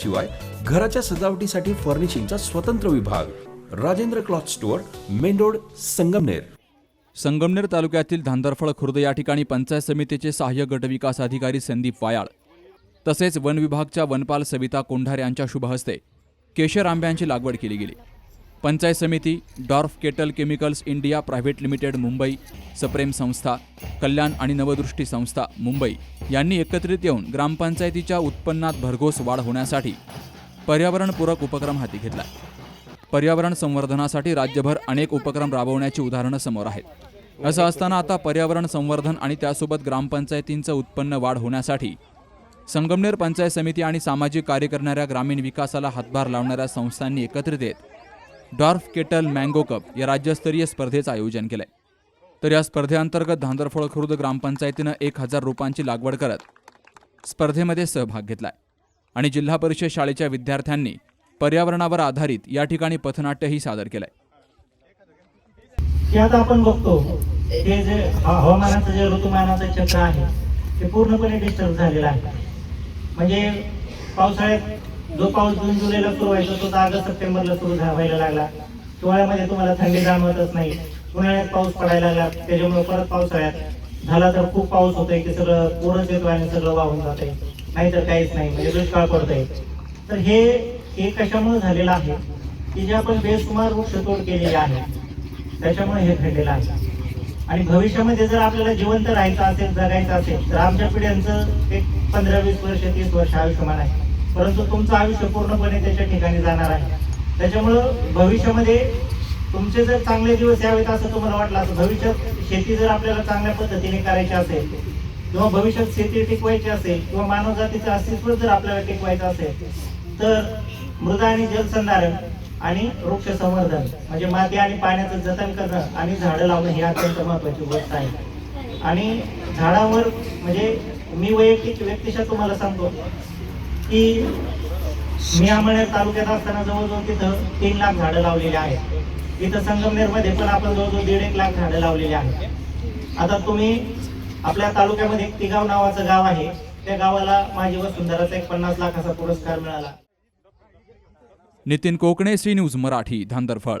शिवाय घराच्या सजावटीसाठी फर्निशिंगचा स्वतंत्र विभाग. Rajendra cloth store main road Sangamner. Sangamner तालुक्यातील धांदरफळ खुर्द या ठिकाणी पंचायत समितीचे सहाय्यक गटविकास अधिकारी संदीप वायाळ तसेच वन विभागच्या वनपाल सविता कोंढार यांच्या शुभहस्ते केशर आंब्यांची लागवड केली गेली. Panchayat Samiti Dorf Ketal chemicals India private limited Mumbai सप्रेम संस्था कल्याण आणि नवदृष्टी संस्था मुंबई यांनी एकत्रित येऊन ग्रामपंचायतीच्या उत्पन्नात भरघोस वाढ होण्यासाठी पर्यावरणपूरक उपक्रम हाती घेतला. पर्यावरण संवर्धनासाठी राज्यभर अनेक उपक्रम राबवण्याची उदाहरणं समोर आहेत. असं असताना आता पर्यावरण संवर्धन आणि त्यासोबत ग्रामपंचायतींचं उत्पन्न वाढ होण्यासाठी संगमनेर पंचायत समिती आणि सामाजिक कार्य करणाऱ्या ग्रामीण विकासाला हातभार लावणाऱ्या संस्थांनी एकत्रित येत डॉर्फ केटल मँगो कप या राज्यस्तरीय स्पर्धेचं आयोजन केलंय. तर या स्पर्धेअंतर्गत धांदरफळ खुर्द ग्रामपंचायतीनं एक हजार रोपांची लागवड करत स्पर्धेमध्ये सहभाग घेतलाय. आणि जिल्हा परिषद शाळेच्या विद्यार्थ्यांनी पर्यावरणावर आधारित या ठिकाणी पथनाट्यही सादर केलंय. आता आपण बघतो हे जे हवामानाचं जे ऋतुमानाचं चक्र आहे ते पूर्णपणे डिस्टर्ब झालेलं आहे. म्हणजे पावसाळ्यात जो पाऊस जून जुलैला सुरू व्हायचा तो तर ऑगस्ट सप्टेंबरला सुरू व्हायला लागला. हिवाळ्यामध्ये तुम्हाला थंडी जाणवतच नाही. उन्हाळ्यात पाऊस पडायला लागला. त्याच्यामुळे परत पावसाळ्यात झाला तर खूप पाऊस होतोय की सगळं कोरच येतो आणि सगळं वाहून जातंय. नाहीतर काहीच नाही. म्हणजे दुष्काळ पडतोय. तर हे हे कशामुळे झालेलं आहे? की जे आपण बेसुमार वृक्षतोड केलेली आहे. त्याच्यामुळे हे घडलेलं आहे. आणि भविष्यामध्ये जर आपल्याला जिवंत राहायचं असेल जगायचं असेल तर आमच्या पिढ्यांचं एक पंधरा वीस वर्ष तीस वर्ष आयुष्यमान आहे. परंतु तुमचं आयुष्य पूर्णपणे त्याच्या ठिकाणी जाणार आहे. त्याच्यामुळं भविष्यामध्ये तुमचे जर चांगले दिवस यावेत असं तुम्हाला वाटलं असं भविष्यात शेती जर आपल्याला चांगल्या पद्धतीने करायची असेल किंवा भविष्यात शेती टिकवायची असेल किंवा मानवजातीचं अस्तित्व जर आपल्याला टिकवायचं असेल तर मृदा आणि जलसंधारण आणि वृक्ष संवर्धन म्हणजे माती आणि पाण्याचं जतन करणं आणि झाडं लावणं ही अत्यंत महत्वाची गोष्ट आहे. आणि झाडावर म्हणजे मी वैयक्तिक व्यक्तिशः तुम्हाला सांगतो की मी अमळनेर तालुक्यात असताना जवळजवळ तिथं तीन लाख झाडं लावलेली आहेत. इथं संगमनेरमध्ये पण आपण जवळजवळ दीड एक लाख झाडं लावलेली आहेत. आता तुम्ही आपल्या तालुक्यामध्ये एक तिगाव नावाचं गाव आहे. त्या गावाला माझी वसुंधराचा एक पन्नास लाखाचा पुरस्कार मिळाला. Nitin Kokane C news Marathi Dhandarphal.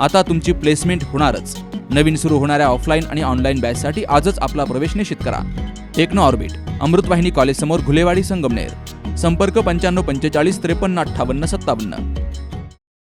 आता तुमची प्लेसमेंट होणारच. नवीन सुरू होणाऱ्या ऑफलाईन आणि ऑनलाईन बॅचसाठी आजच आपला प्रवेश निश्चित करा. टेक्नो ऑर्बिट अमृतवाहिनी कॉलेजसमोर घुलेवाडी संगमनेर. संपर्क पंच्याण्णव पंचेचाळीस त्रेपन्न अठ्ठावन्न सत्तावन्न.